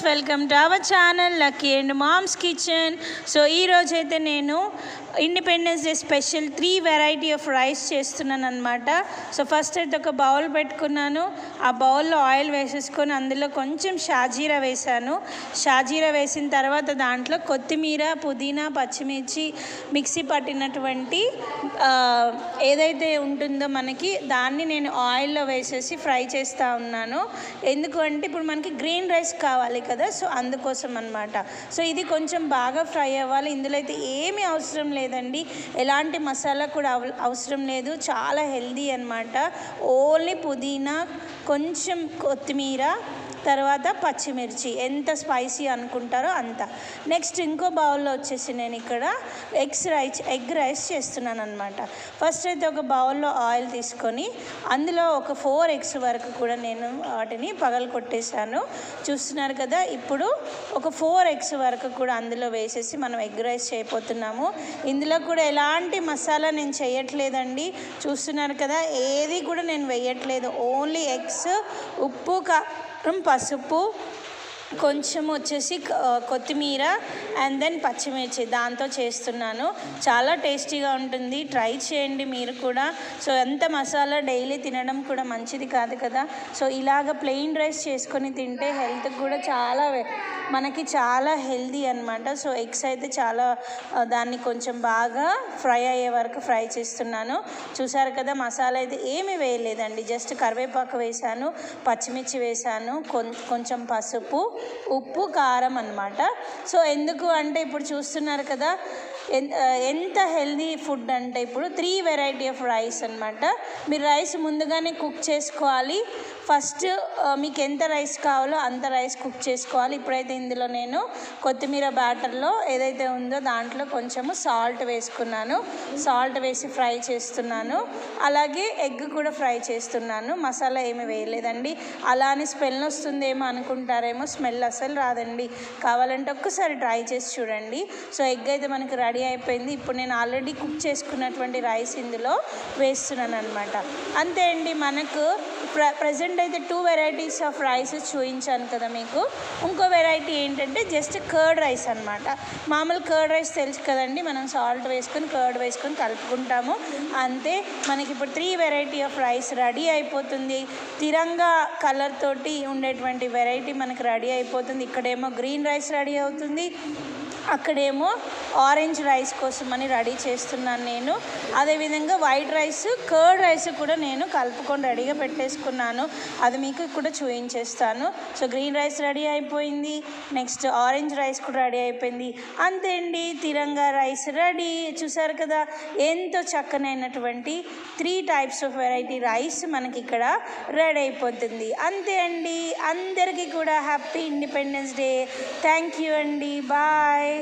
Welcome to our channel Lucky and mom's kitchen. So ఈరోజు అయితే నేను Independence Day special three variety of rice చేస్తున్నాను అనమాట so first అయితే ఒక బౌల్ పెట్టుకున్నాను. ఆ బౌల్లో ఆయిల్ వేసేసుకొని అందులో కొంచెం షాజీరా వేసాను షాజీరా వేసిన తర్వాత దాంట్లో కొత్తిమీర పుదీనా పచ్చిమిర్చి మిక్సీ పట్టినటువంటి ఏదైతే ఉంటుందో మనకి దాన్ని నేను ఆయిల్లో వేసేసి ఫ్రై చేస్తూ ఉన్నాను. ఎందుకంటే ఇప్పుడు మనకి గ్రీన్ రైస్ కావాలి కదా సో అందుకోసం అనమాట సో ఇది కొంచెం బాగా ఫ్రై అవ్వాలి. ఇందులో అయితే ఏమీ అవసరం లేదండి. ఎలాంటి మసాలా కూడా అవ- అవసరం లేదు. చాలా హెల్దీ అనమాట ఓన్లీ పుదీనా కొంచెం కొత్తిమీర తర్వాత పచ్చిమిర్చి. ఎంత స్పైసీ అనుకుంటారో అంత. నెక్స్ట్ ఇంకో బౌల్లో వచ్చేసి నేను ఇక్కడ ఎగ్స్ రైస్ ఎగ్ రైస్ చేస్తున్నాను అనమాట ఫస్ట్ అయితే ఒక బౌల్లో ఆయిల్ తీసుకొని అందులో ఒక ఫోర్ ఎగ్స్ వరకు కూడా నేను వాటిని పగలు కొట్టేశాను చూస్తున్నారు కదా ఇప్పుడు ఒక ఫోర్ ఎగ్స్ వరకు కూడా అందులో వేసేసి మనం ఎగ్ రైస్ చేయబోతున్నాము. ఇందులో కూడా ఎలాంటి మసాలా నేను చేయట్లేదండి. చూస్తున్నారు కదా ఏది కూడా నేను వేయట్లేదు. ఓన్లీ ఎగ్స్ ఉప్పు కారం పసుపు కొంచెం వచ్చేసి కొత్తిమీర అండ్ దెన్ పచ్చిమిర్చి దాంతో చేస్తున్నాను. చాలా టేస్టీగా ఉంటుంది. ట్రై చేయండి మీరు కూడా. సో ఎంత మసాలా డైలీ తినడం కూడా మంచిది కాదు కదా. సో ఇలాగ ప్లెయిన్ రైస్ చేసుకొని తింటే హెల్త్కి కూడా చాలా మనకి చాలా హెల్దీ అనమాట సో ఎగ్స్ అయితే చాలా దాన్ని కొంచెం బాగా ఫ్రై అయ్యే వరకు ఫ్రై చేస్తున్నాను. చూసారు కదా మసాలా అయితే ఏమీ వేయలేదండి. జస్ట్ కరివేపాకు వేసాను పచ్చిమిర్చి వేసాను కొం- కొంచెం పసుపు ఉప్పు కారం అన్నమాట. సో ఎందుకు అంటే ఇప్పుడు చూస్తున్నారు కదా ఎంత హెల్దీ ఫుడ్ అంటే ఇప్పుడు త్రీ వెరైటీ ఆఫ్ రైస్ అన్నమాట. మీరు రైస్ ముందుగానే కుక్ చేసుకోవాలి. ఫస్ట్ మీకు ఎంత రైస్ కావాలో అంత రైస్ కుక్ చేసుకోవాలి. ఇప్పుడైతే ఇందులో నేను కొత్తిమీర బ్యాటర్లో ఏదైతే ఉందో దాంట్లో కొంచెము సాల్ట్ వేసుకున్నాను. సాల్ట్ వేసి ఫ్రై చేస్తున్నాను. అలాగే ఎగ్ కూడా ఫ్రై చేస్తున్నాను. మసాలా ఏమి వేయలేదండి. అలా అని స్మెల్ వస్తుందేమో అనుకుంటారేమో స్మెల్ అసలు రాదండి. కావాలంటే ఒక్కసారి ట్రై చేసి చూడండి. సో ఎగ్ అయితే మనకి రెడీ అయిపోయింది. ఇప్పుడు నేను ఆల్రెడీ కుక్ చేసుకున్నటువంటి రైస్ ఇందులో వేస్తున్నాను అనమాట అంతే అండి మనకు ప్ర ప్రజెంట్ అయితే టూ వెరైటీస్ ఆఫ్ రైస్ చూపించాను కదా మీకు. ఇంకో వెరైటీ ఏంటంటే జస్ట్ కర్డ్ రైస్ అనమాట మామూలు కర్డ్ రైస్ తెలుసు కదండి మనం సాల్ట్ వేసుకొని కర్డ్ వేసుకొని కలుపుకుంటాము. అంతే మనకి ఇప్పుడు three variety of rice ready అయిపోతుంది. తిరంగా కలర్ తోటి ఉండేటువంటి వెరైటీ మనకు రెడీ అయిపోతుంది. ఇక్కడేమో గ్రీన్ రైస్ రెడీ అవుతుంది. అక్కడేమో ఆరెంజ్ రైస్ కోసం అని రెడీ చేస్తున్నాను నేను. అదేవిధంగా వైట్ రైస్ కర్డ్ రైస్ కూడా నేను కలుపుకొని రెడీగా పెట్టేసుకున్నాను. అది మీకు కూడా చూపించేస్తాను. సో గ్రీన్ రైస్ రెడీ అయిపోయింది. నెక్స్ట్ ఆరెంజ్ రైస్ కూడా రెడీ అయిపోయింది. అంతే అండి తిరంగా రైస్ రెడీ. చూసారు కదా ఎంతో చక్కనైనటువంటి three types of variety rice మనకి ఇక్కడ రెడీ అయిపోతుంది. అంతే అండి అందరికీ కూడా happy Independence Day. Thank you అండి. బాయ్.